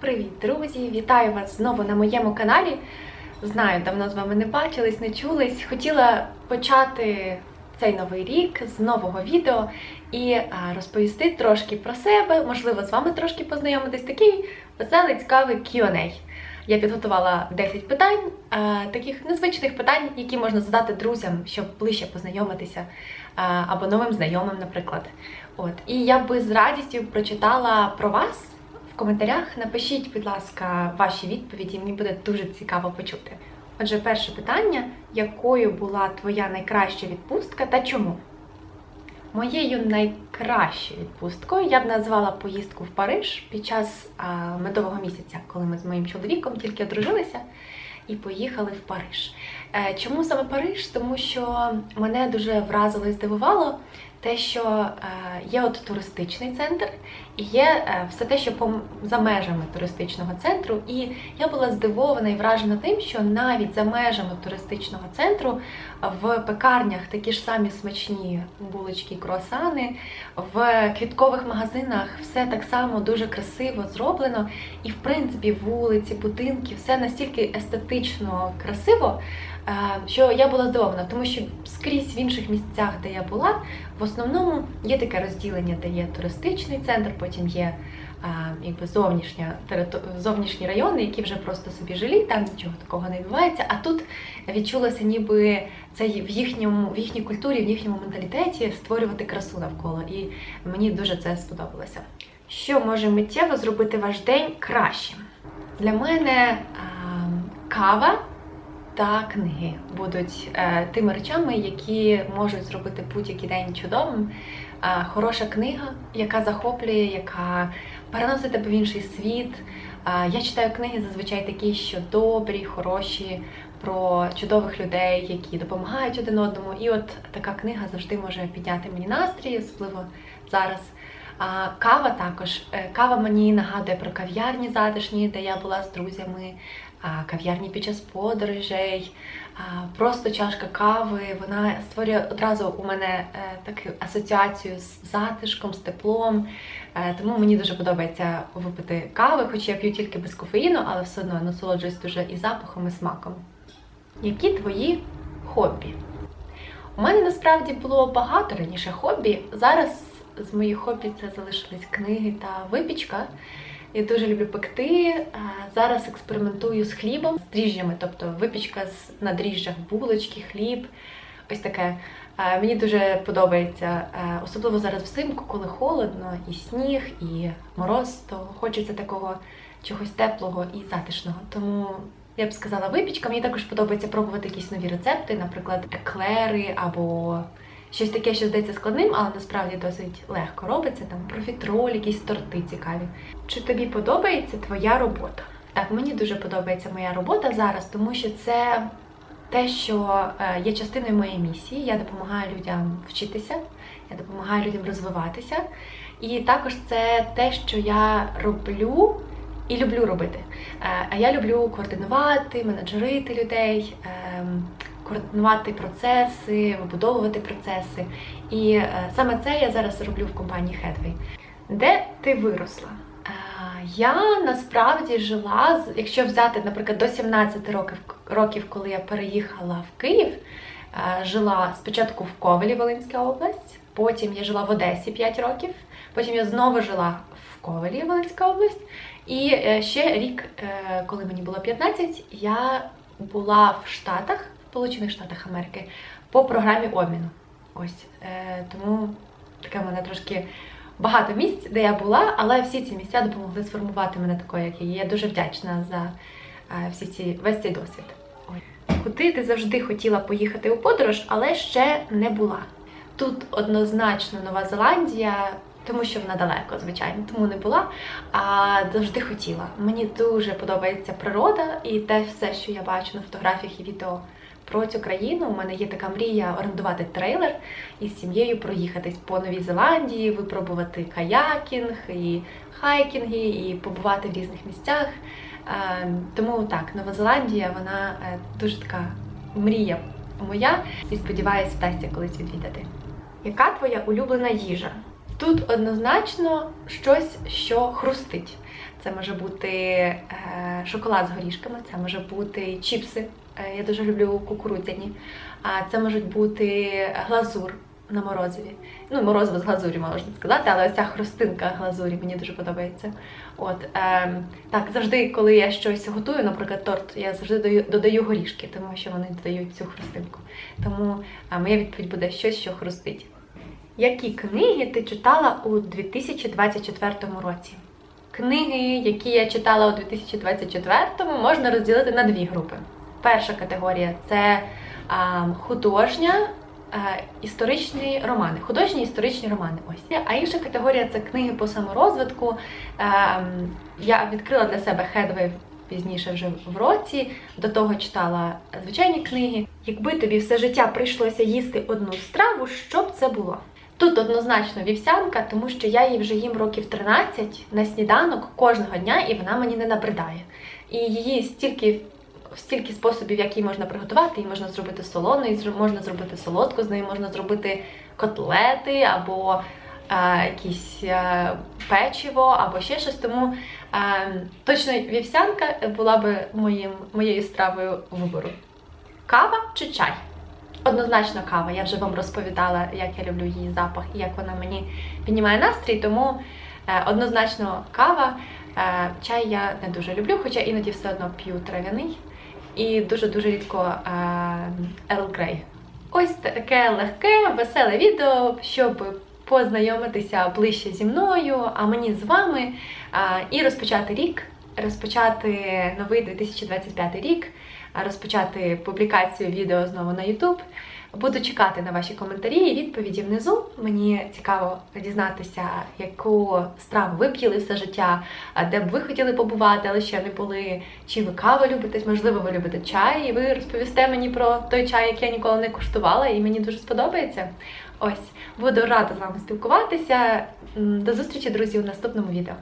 Привіт, друзі! Вітаю вас знову на моєму каналі. Знаю, давно з вами не бачились, не чулись. Хотіла почати цей новий рік з нового відео і розповісти трошки про себе, можливо, з вами трошки познайомитись. Такий веселий, цікавий Q&A. Я підготувала 10 питань, таких незвичних питань, які можна задати друзям, щоб ближче познайомитися, або новим знайомим, наприклад. От і я би з радістю прочитала про вас коментарях. Напишіть, будь ласка, ваші відповіді. Мені буде дуже цікаво почути. Отже, перше питання: якою була твоя найкраща відпустка та чому? Моєю найкращою відпусткою я б назвала поїздку в Париж під час медового місяця, коли ми з моїм чоловіком тільки одружилися і поїхали в Париж. Е, Чому саме Париж? Тому що мене дуже вразило і здивувало те, що е, є от туристичний центр і є е, все те, що за межами туристичного центру. І я була здивована і вражена тим, що навіть за межами туристичного центру в пекарнях такі ж самі смачні булочки і круасани, в квіткових магазинах все так само дуже красиво зроблено. І в принципі вулиці, будинки, все настільки естетично красиво, що я була здивована, тому що скрізь в інших місцях, де я була, в основному є таке розділення, де є туристичний центр, потім є якби зовнішня зовнішні райони, які вже просто собі жилі, там нічого такого не відбувається. А тут відчулося, ніби це в їхньому в їхній культурі, в їхньому менталітеті створювати красу навколо. І мені дуже це сподобалося. Що може миттєво зробити ваш день кращим? Для мене а, кава та книги будуть е, тими речами, які можуть зробити будь-який день чудовим. Е, хороша книга, яка захоплює, яка переносить тебе в інший світ. Е, я читаю книги зазвичай такі, що добрі, хороші, про чудових людей, які допомагають один одному. І от така книга завжди може підняти мені настрій, особливо зараз. Кава також. Е, Кава мені нагадує про кав'ярні затишні, де я була з друзями, кав'ярні під час подорожей, просто чашка кави. Вона створює одразу у мене е, таку асоціацію з затишком, з теплом. Е, Тому мені дуже подобається випити кави, хоч я п'ю тільки без кофеїну, але все одно насолоджуюсь дуже і запахом, і смаком. Які твої хобі? У мене насправді було багато раніше хобі. Зараз з моїх хобі це залишились книги та випічка. Я дуже люблю пекти. Зараз експериментую з хлібом, з дріжджами, тобто випічка на дріжджах, булочки, хліб. Ось таке. Мені дуже подобається, особливо зараз взимку, коли холодно, і сніг, і мороз, то хочеться такого чогось теплого і затишного. Тому я б сказала випічка. Мені також подобається пробувати якісь нові рецепти, наприклад, еклери або щось таке, що здається складним, але насправді досить легко робиться. Там профітроль, якісь торти цікаві. Чи тобі подобається твоя робота? Так, мені дуже подобається моя робота зараз, тому що це те, що е, є частиною моєї місії. Я допомагаю людям вчитися, я допомагаю людям розвиватися. І також це те, що я роблю і люблю робити. Е, А я люблю координувати, менеджерити людей, ем, координувати процеси, вибудовувати процеси. І е, саме це я зараз роблю в компанії Headway. Де ти виросла? Е, Я насправді жила, якщо взяти, наприклад, до 17 років, років коли я переїхала в Київ, е, жила спочатку в Ковелі, Волинська область, потім я жила в Одесі 5 років, потім я знову жила в Ковелі, Волинська область. І ще рік, коли мені було 15, я була в Штатах, Сполучених Штатах Америки, по програмі обміну. Ось е, тому таке в мене трошки багато місць, де я була, але всі ці місця допомогли сформувати мене такою, як я. Я дуже вдячна за е, всі ці весь цей досвід. Ой. Куди ти завжди хотіла поїхати у подорож, але ще не була? Тут однозначно Нова Зеландія, тому що вона далеко, звичайно, тому не була. А завжди хотіла. Мені дуже подобається природа і те все, що я бачу на фотографіях і відео про цю країну. У мене є така мрія орендувати трейлер і з сім'єю проїхатись по Новій Зеландії, випробувати каякінг і хайкінги, і побувати в різних місцях. Е, Тому так, Нова Зеландія, вона е, дуже така мрія моя, і сподіваюся, вдасться колись відвідати. Яка твоя улюблена їжа? Тут однозначно щось, що хрустить. Це може бути е, шоколад з горішками, це може бути чіпси. Е, я дуже люблю кукурудзяні. А це можуть бути глазур на морозиві. Ну, морозиво з глазурі можна сказати, але ця хрустинка глазурі мені дуже подобається. От е, так, завжди, коли я щось готую, наприклад, торт, я завжди даю, додаю горішки, тому що вони додають цю хрустинку. Тому е, моя відповідь буде щось, що хрустить. Які книги ти читала у 2024 році? Книги, які я читала у 2024-му, можна розділити на дві групи. Перша категорія це а, художня, а, історичні романи. Художні історичні романи. Ось. А інша категорія це книги по саморозвитку. Ем, я відкрила для себе Хедвей пізніше вже в році. До того читала звичайні книги. Якби тобі все життя прийшлося їсти одну страву, що б це було? Тут однозначно вівсянка, тому що я її вже їм років 13 на сніданок кожного дня, і вона мені не набридає. І її стільки стільки способів, як її можна приготувати. Її можна зробити солоною, можна зробити солодку, з нею можна зробити котлети або е, якісь е, печиво, або ще щось. Тому е, точно вівсянка була би моїм, моєю стравою вибору. Кава чи чай? Однозначно кава. Я вже вам розповідала, як я люблю її запах і як вона мені піднімає настрій, тому е, однозначно кава. Е, чай я не дуже люблю, хоча іноді все одно п'ю трав'яний і дуже-дуже рідко е, Earl Grey. Ось таке легке, веселе відео, щоб познайомитися ближче зі мною, а мені з вами, е, і розпочати рік, розпочати новий 2025 рік, розпочати публікацію відео знову на YouTube. Буду чекати на ваші коментарі і відповіді внизу. Мені цікаво дізнатися, яку страву ви б все життя, де б ви хотіли побувати, але ще не були. Чи ви каву любите, можливо, ви любите чай, і ви розповісте мені про той чай, який я ніколи не куштувала, і мені дуже сподобається. Ось, буду рада з вами спілкуватися. До зустрічі, друзі, у наступному відео.